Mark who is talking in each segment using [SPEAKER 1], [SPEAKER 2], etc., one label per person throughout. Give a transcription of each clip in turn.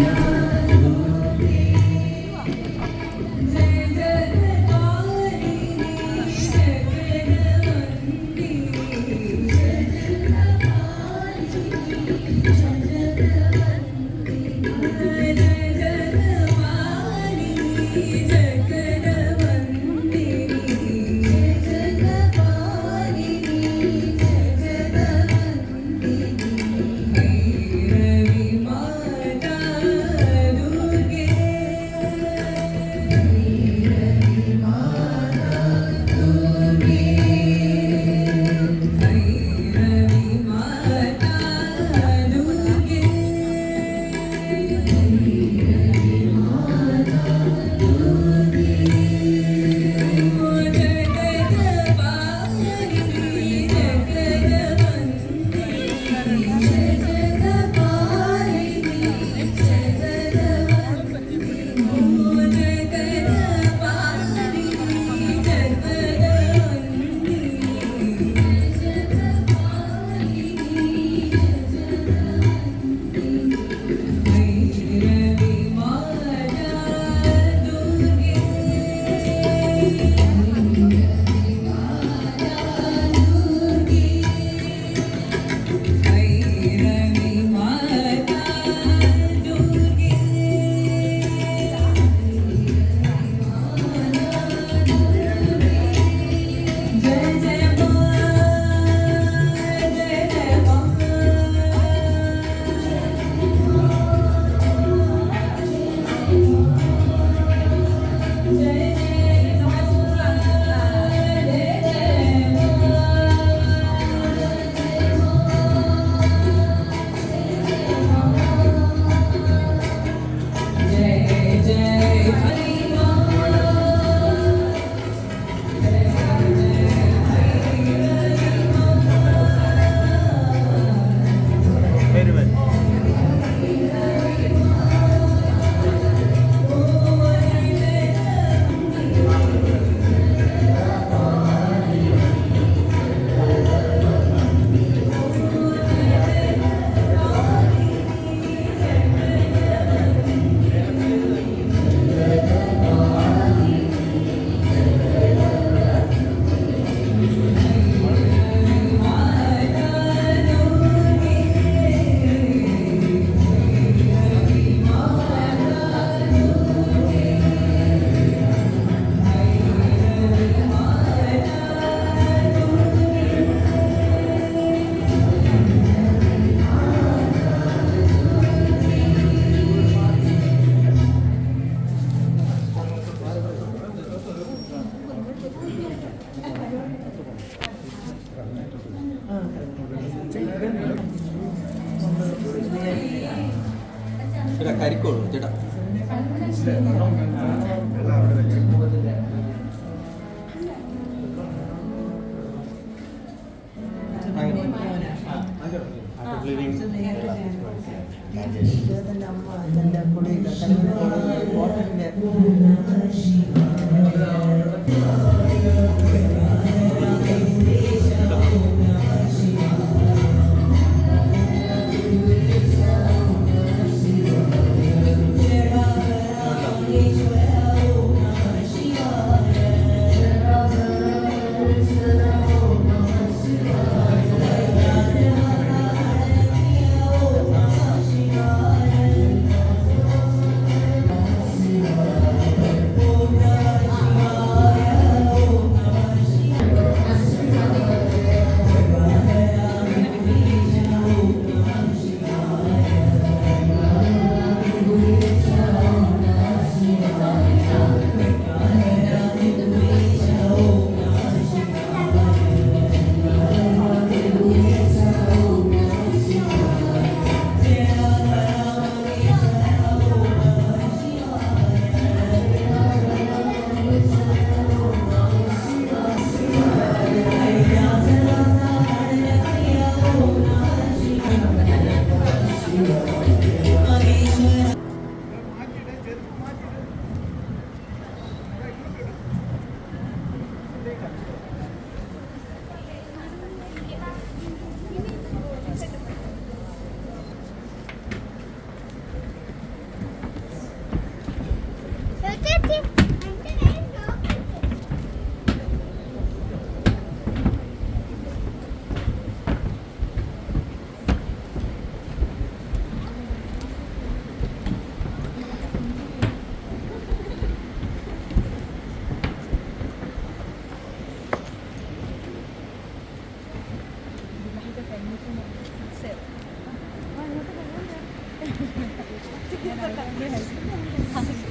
[SPEAKER 1] you. of living.
[SPEAKER 2] Thank
[SPEAKER 3] you.
[SPEAKER 4] 这个感觉还是蛮好的。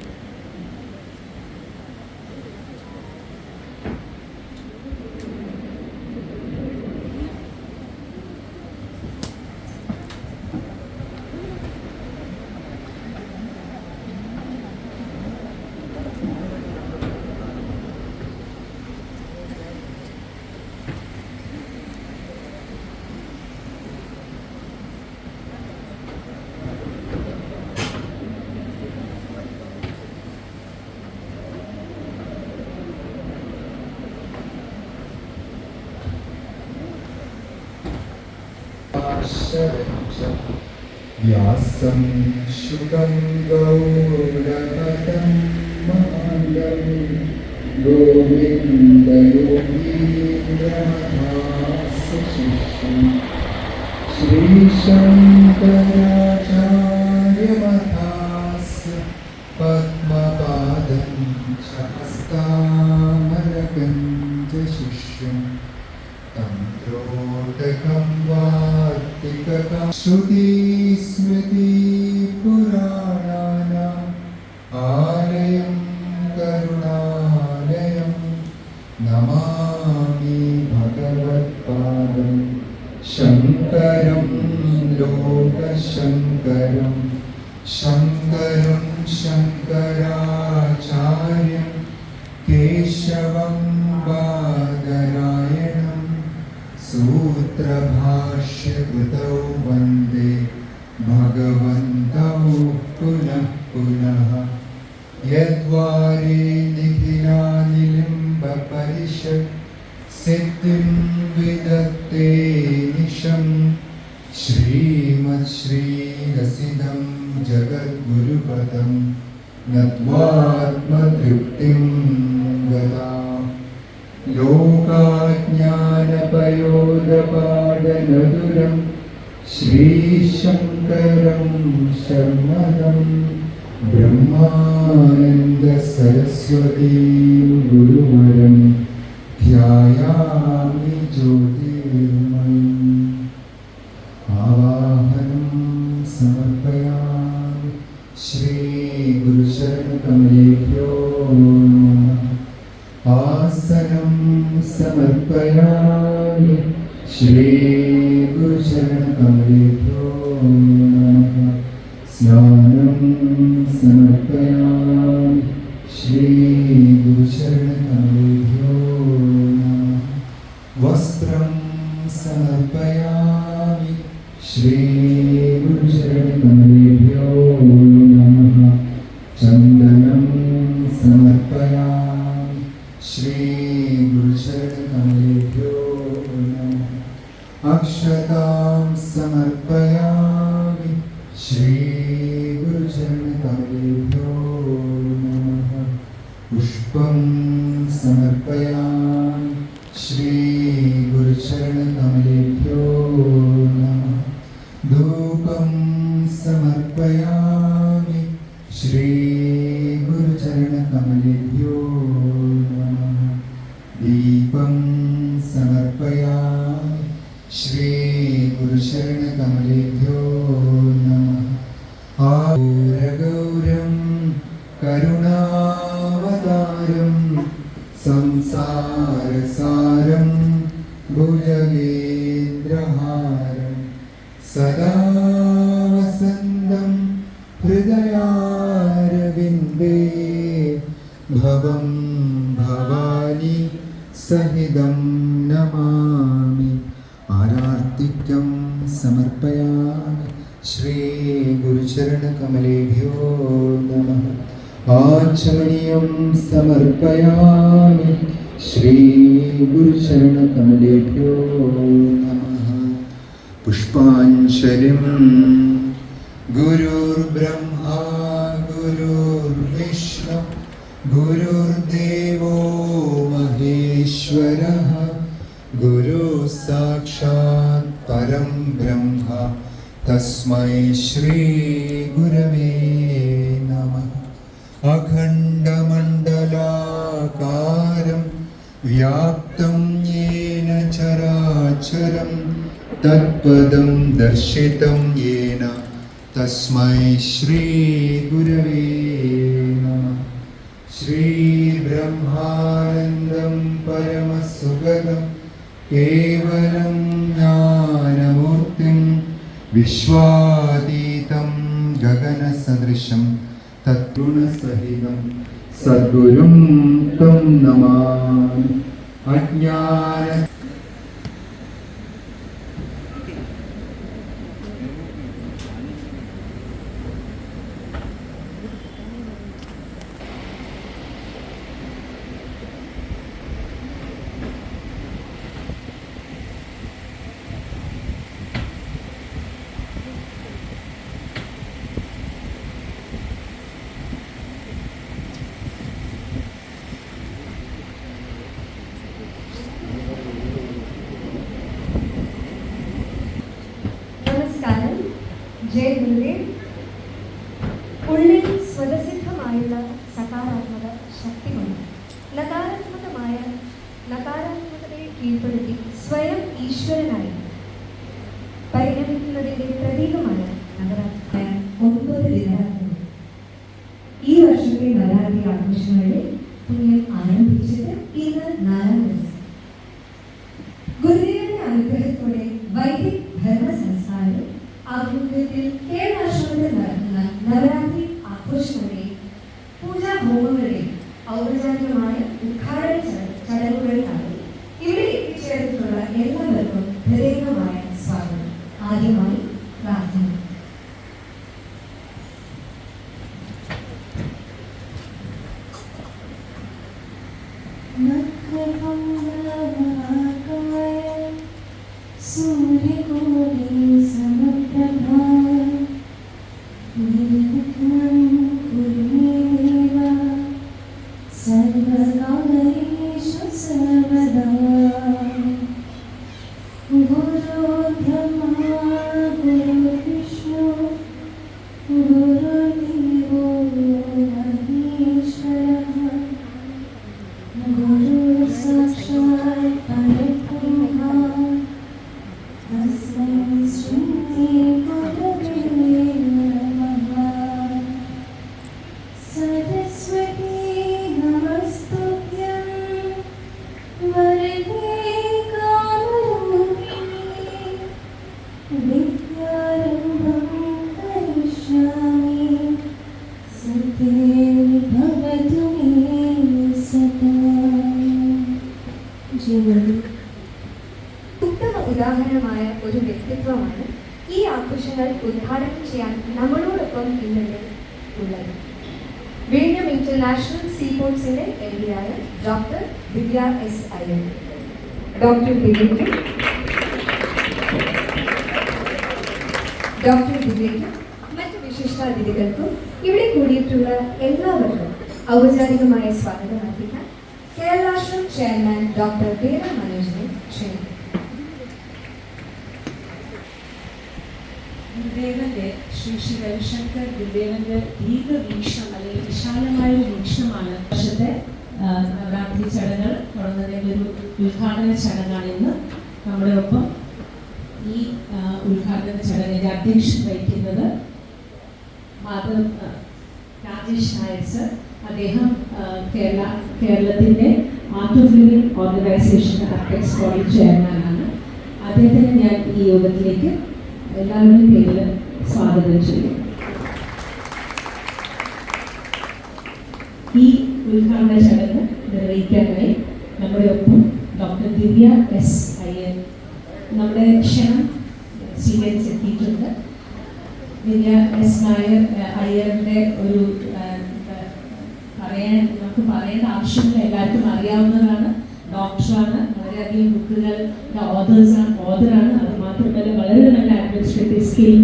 [SPEAKER 4] शरणं व्यासं शुकं गौरपदं माण्डं गोविन्दयोगीन्द्रमथासशिष्यं श्रीशङ्कराचार्यमथास् श्रुतिस्मृतिपुराणानाम् आलयं करुणालयं नमामि भगवत्पादं शङ्करं लोकशङ्करं शङ्करं शङ्कराचार्यं केशवं सूत्रभाष्यकृतौ वन्दे भगवन्तौ पुनः पुनः यद्वारे निखिलानिलिम्बपरिषत् सिद्धिं विदत्ते निशं श्रीमच्छ्रीरसिदं जगद्गुरुपदं नत्वात्मतृप्तिं गता लोकाज्ञानपयोदपादनदुरं श्रीशङ्करं शर्मदं ब्रह्मानन्दसरस्वतीं गुरुवरं ध्यायामि ज्योतिर्मयम् नमः। स्नानं समर्पयामि। श्रीगुरुचरणकमलेभ्यो आरार्तिक्यं समर्पयामि श्रीगुरुचरणकमलेभ्यो नमः आचमनीयं समर्पयामि श्रीगुरुचरणकमलेभ्यो नमः पुष्पाञ्जलिं गुरुर्ब्रह्मा गुरुर्विष्णु गुरुर्देवो महेश्वरः गुरुः साक्षात् परं ब्रह्म तस्मै श्रीगुरवे नमः। अखण्डमण्डलाकारं व्याप्तं येन चराचरं तत्पदं दर्शितं येन तस्मै श्रीगुरवे नमः। श्रीब्रह्मानन्दं परमसुगतं केवलं ज्ञानमूर्तिं
[SPEAKER 3] വിശ്വാതീതം ഗഗനസദൃശം തദ്ഗുണസഹിതം സദ്ഗുരും തം നമാ അജ്ഞാന ആഘോഷങ്ങളുടെ പുണ്യം
[SPEAKER 5] सूर्यकोटि समप्रभा
[SPEAKER 3] ഡോക്ടർ ദിവ്യയ്ക്ക് ഡോക്ടർ ദിവ്യയ്ക്കും മറ്റ് വിശിഷ്ടാതിഥികൾക്കും ഇവിടെ കൂടിയിട്ടുള്ള എല്ലാവർക്കും ഔപചാരികമായ സ്വാഗതം അർപ്പിക്കാൻ കേരളാശ്രം ചെയർമാൻ ഡോക്ടർ ബീര മനോജിനെ ക്ഷണിക്കും
[SPEAKER 6] ഗുരുദേവന്റെ ശ്രീ ശ്രീ രവിശങ്കർ ഗുരുദേവന്റെ ദീർഘവീക്ഷണം അല്ലെങ്കിൽ വിശാലമായ ഒരു വീക്ഷണമാണ്. വർഷത്തെ നവരാത്രി ചടങ്ങുകൾ തുടങ്ങുന്നതിന്റെ ഒരു ഉദ്ഘാടന ചടങ്ങാണ് ഇന്ന്. നമ്മുടെ ഒപ്പം ഈ ഉദ്ഘാടന ചടങ്ങിന്റെ അധ്യക്ഷൻ വഹിക്കുന്നത് മാധവ് രാജേഷ് നായർ സർ. അദ്ദേഹം കേരള കേരളത്തിന്റെ ആർട്ട് ഓർഗനൈസേഷൻ അപ്പെക്സ് കോളേജ് ചെയർമാനാണ്. അദ്ദേഹത്തിന് ഞാൻ ഈ യോഗത്തിലേക്ക് എല്ലാവരുടെയും പേരിൽ സ്വാഗതം ചെയ്യും ഈ ഉദ്ഘാടന ചടങ്ങ് നിർവഹിക്കാനായി നമ്മുടെ ഒപ്പം ഡോക്ടർ ദിവ്യ എസ് അയ്യർ നമ്മുടെ ക്ഷണം സ്വീകരിച്ചെത്തിയിട്ടുണ്ട് ദിവ്യ എസ് നായർ അയ്യറിന്റെ ഒരു പറയാൻ നമുക്ക് പറയേണ്ട ആവശ്യമില്ല എല്ലാവർക്കും അറിയാവുന്നതാണ്. ഡോക്ടറാണ് വളരെയധികം ബുക്കുകളുടെ ഓതേഴ്സാണ് ഓതറാണ് അത് മാത്രമല്ല വളരെ നല്ല അഡ്മിനിസ്ട്രേറ്റീവ് സ്കിൽ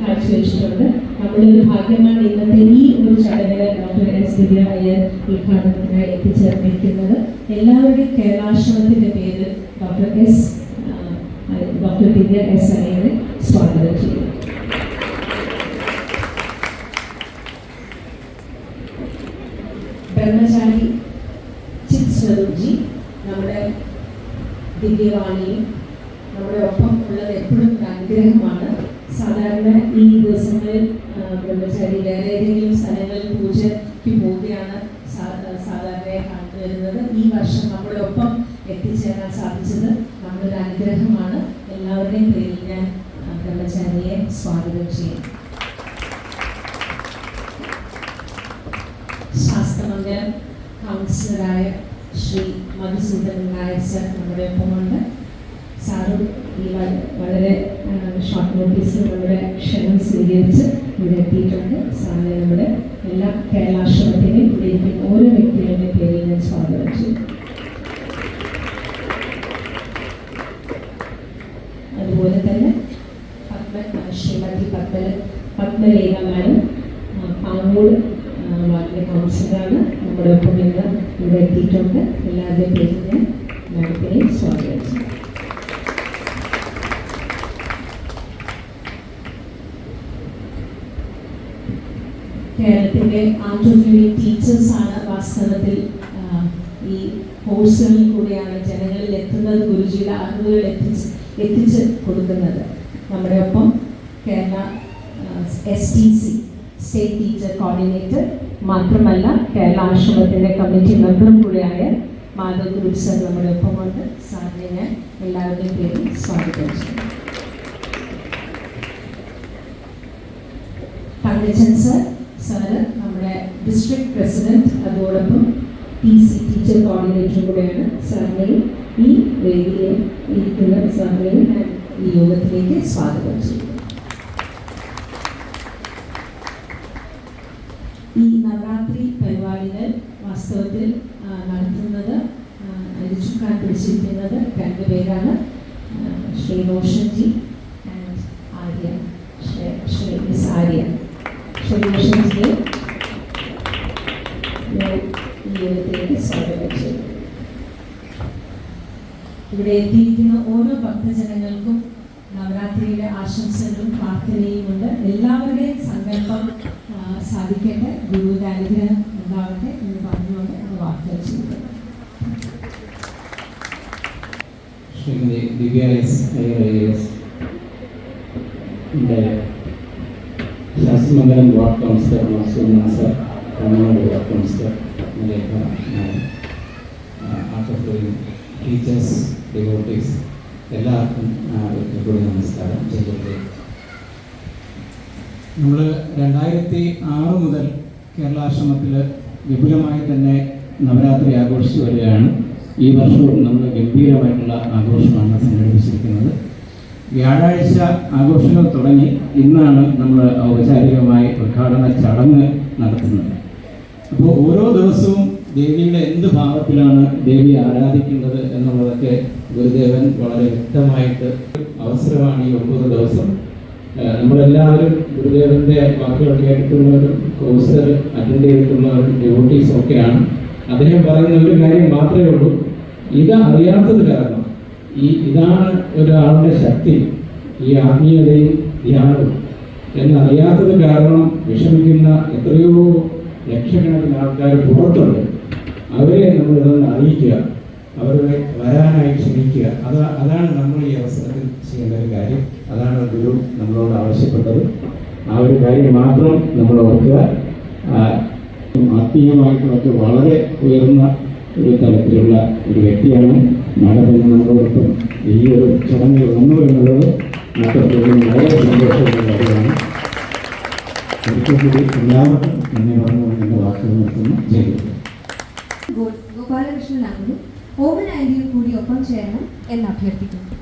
[SPEAKER 6] കാഴ്ചവെച്ചിട്ടുണ്ട്. നമ്മുടെ ഒരു ഭാഗ്യമാണ് ഇന്നത്തെ ഈ ഒരു ചടങ്ങിൽ ഡോക്ടർ എസ് ദിവ്യ അയ്യർ ഉദ്ഘാടനത്തിനായി എത്തിച്ചേർന്നിരിക്കുന്നത് എല്ലാവരുടെയും കേരളാശ്രമത്തിന്റെ പേരിൽ ഡോക്ടർ എസ് ദിവ്യ എസ് അയ്യരെ സ്വാഗതം ചെയ്യുന്നു. ബ്രഹ്മചാരി ചിത് സ്വരൂപ്ജി നമ്മുടെ ദിവ്യവാണിയും നമ്മുടെ ഒപ്പം ഉള്ളത് എപ്പോഴും അനുഗ്രഹമാണ്. സാധാരണ ഈ ദിവസങ്ങളിൽ ആ, ബ്രഹ്മചാരി വേറെ ഏതെങ്കിലും സ്ഥലങ്ങളിൽ പൂജയ്ക്ക് പോവുകയാണ് സാ- സാധാരണയായി കണ്ടുവരുന്നത് ഈ വർഷം നമ്മുടെ ഒപ്പം എത്തിച്ചേരാൻ സാധിച്ചത് നമ്മുടെ അനുഗ്രഹമാണ് എല്ലാവരുടെയും പേരിൽ ഞാൻ ആ, ബ്രഹ്മചാരിയെ ചെയ്യുന്നു ശാസ്ത്രമംഗലം കൗൺസിലറായ ശ്രീ മധുസൂദൻ നായർ സർ നമ്മുടെ ഒപ്പമുണ്ട്. സാറും ഈ വളരെ ഷോർട്ട് നോട്ടീസിൽ നമ്മുടെ ക്ഷണം സ്വീകരിച്ച് ഇവിടെ എത്തിയിട്ടുണ്ട്. സാറിനെ നമ്മുടെ എല്ലാ കേരളാശ്രമത്തിനെയും ഇവിടെ ഓരോ വ്യക്തികളുടെ പേരിൽ ഞാൻ സ്വാഗതം ചെയ്യും അതുപോലെ തന്നെ പത്മ പത്തിൽ പത്മ പത്മലേഖ മാഡം പാങ്ങോട് വാർഡിലെ കൗൺസിലറാണ് നമ്മുടെ ഒപ്പം ഇന്ന് ഇവിടെ എത്തിയിട്ടുണ്ട്. എല്ലാവരുടെയും പേരിൽ ഞാൻ മാഡത്തിനെ സ്വാഗതം കേരളത്തിന്റെ ആർട്ട് ഓഫ് ലിവിംഗ് ടീച്ചേഴ്സ് ആണ് വാസ്തവത്തിൽ ഈ കോഴ്സുകളിൽ കൂടിയാണ് ജനങ്ങളിൽ എത്തുന്നത് ഗുരുജിയുടെ അറിവുകൾ എത്തിച്ച് എത്തിച്ച് കൊടുക്കുന്നത്. നമ്മുടെ ഒപ്പം Kerala S T C state teacher coordinator മാത്രമല്ല കേരള ആശ്രമത്തിന്റെ കമ്മിറ്റി മെമ്പറും കൂടിയായ മാധവ് ഗ്രൂപ്പ് സർ നമ്മുടെ ഒപ്പമുണ്ട്. സാറിനെ ഞാൻ എല്ലാവരുടെയും പേരിൽ സ്വാഗതം ചെയ്യുന്നു. തങ്കച്ചൻ സർ സാറ് നമ്മുടെ ഡിസ്ട്രിക്ട് പ്രസിഡന്റ് അതോടൊപ്പം ടി സി ടീച്ചർ കോർഡിനേറ്ററും കൂടെയാണ് സാറിനെയും ഈ വേദിയിൽ ഇരിക്കുന്ന സാറിനെയും ഞാൻ ഈ യോഗത്തിലേക്ക് സ്വാഗതം ചെയ്യുന്നു. ഈ നവരാത്രി പരിപാടികൾ വാസ്തവത്തിൽ നടത്തുന്നത് രുചിക്കാൻ പിടിച്ചിരിക്കുന്നത് രണ്ടുപേരാണ് പേരാണ്. ശ്രീ റോഷൻജി ആര്യ. ശ്രീ മിസ് ആര്യ. ശ്രീ റോഷൻജിയെ ഇവിടെ എത്തിയിരിക്കുന്ന ഓരോ ഭക്തജനങ്ങൾക്കും നവരാത്രിയുടെ ആശംസകളും പ്രാർത്ഥനയും ഉണ്ട്. എല്ലാവരുടെയും സങ്കല്പം സാധിക്കട്ടെ. ഗുരുവിന്റെ അനുഗ്രഹം ഉണ്ടാവട്ടെ എന്ന് പറഞ്ഞുകൊണ്ട് അത് വാർത്തകൾ ചെയ്യുന്നു
[SPEAKER 7] Shrimati Divya S I S Sasthramangalam ward councillor മാസൂർ sir Kannur ward councillor Rekha art teachers devotees എല്ലാവർക്കും കൂടി നമസ്കാരം. ചെയ്തത് നമ്മൾ രണ്ടായിരത്തി ആറ് മുതൽ കേരളാശ്രമത്തിൽ വിപുലമായി തന്നെ നവരാത്രി ആഘോഷിച്ചു വരികയാണ്. ഈ വർഷവും നമ്മൾ ഗംഭീരമായിട്ടുള്ള ആഘോഷമാണ് സംഘടിപ്പിച്ചിരിക്കുന്നത്. വ്യാഴാഴ്ച ആഘോഷങ്ങൾ തുടങ്ങി. ഇന്നാണ് നമ്മൾ ഔപചാരികമായി ഉദ്ഘാടന ചടങ്ങ് നടത്തുന്നത്. അപ്പോൾ ഓരോ ദിവസവും ദേവിയുടെ എന്ത് ഭാവത്തിലാണ് ദേവി ആരാധിക്കേണ്ടത് എന്നുള്ളതൊക്കെ ഗുരുദേവൻ വളരെ വ്യക്തമായിട്ട് അവസരമാണ് ഈ ഒമ്പത് ദിവസം നമ്മളെല്ലാവരും ഗുരുദേവന്റെ വാക്കുകൾ കേട്ടിട്ടുള്ളവരും കോഴ്സ് അറ്റൻഡ് ചെയ്തിട്ടുള്ളവരും ഡ്യൂട്ടീസ് ഒക്കെയാണ്. അദ്ദേഹം പറയുന്ന ഒരു കാര്യം മാത്രമേ ഉള്ളൂ. ഇത് അറിയാത്തത് കാരണം ഈ ഇതാണ് ഒരാളുടെ ശക്തി ഈ ആത്മീയതയും ധ്യാനവും. എന്നറിയാത്തത് കാരണം വിഷമിക്കുന്ന എത്രയോ ലക്ഷക്കണക്കിന് ആൾക്കാർ പുറത്തുണ്ട്. അവരെ നമ്മളിതൊന്ന് അറിയിക്കുക. അവരെ വരാനായി ക്ഷണിക്കുക അത് അതാണ് നമ്മൾ ഈ അവസരത്തിൽ ചെയ്യേണ്ട ഒരു കാര്യം. അതാണ് ഗുരു നമ്മളോട് ആവശ്യപ്പെട്ടത്. ആ ഒരു കാര്യം മാത്രം നമ്മൾ ഓർക്കുക. ആത്മീയമായിട്ടുള്ള വളരെ ഉയർന്ന ഒരു തലത്തിലുള്ള ഒരു വ്യക്തിയാണ്. മാഡം നമ്മളോടൊപ്പം ഈ ഒരു ചടങ്ങിൽ വന്നു എന്നുള്ളത് മൊത്തത്തിലും വളരെ സന്തോഷമുള്ള കാര്യമാണ്. ഒരിക്കൽ കൂടി എല്ലാവർക്കും നന്ദി പറഞ്ഞു വാക്കുകൾ നിർത്തുന്നു.
[SPEAKER 2] ഗോ- ഗോപാലകൃഷ്ണൻ ഐഡിയിൽ കൂടി ഒപ്പം ചേരണം എന്ന് അഭ്യർത്ഥിക്കുന്നു.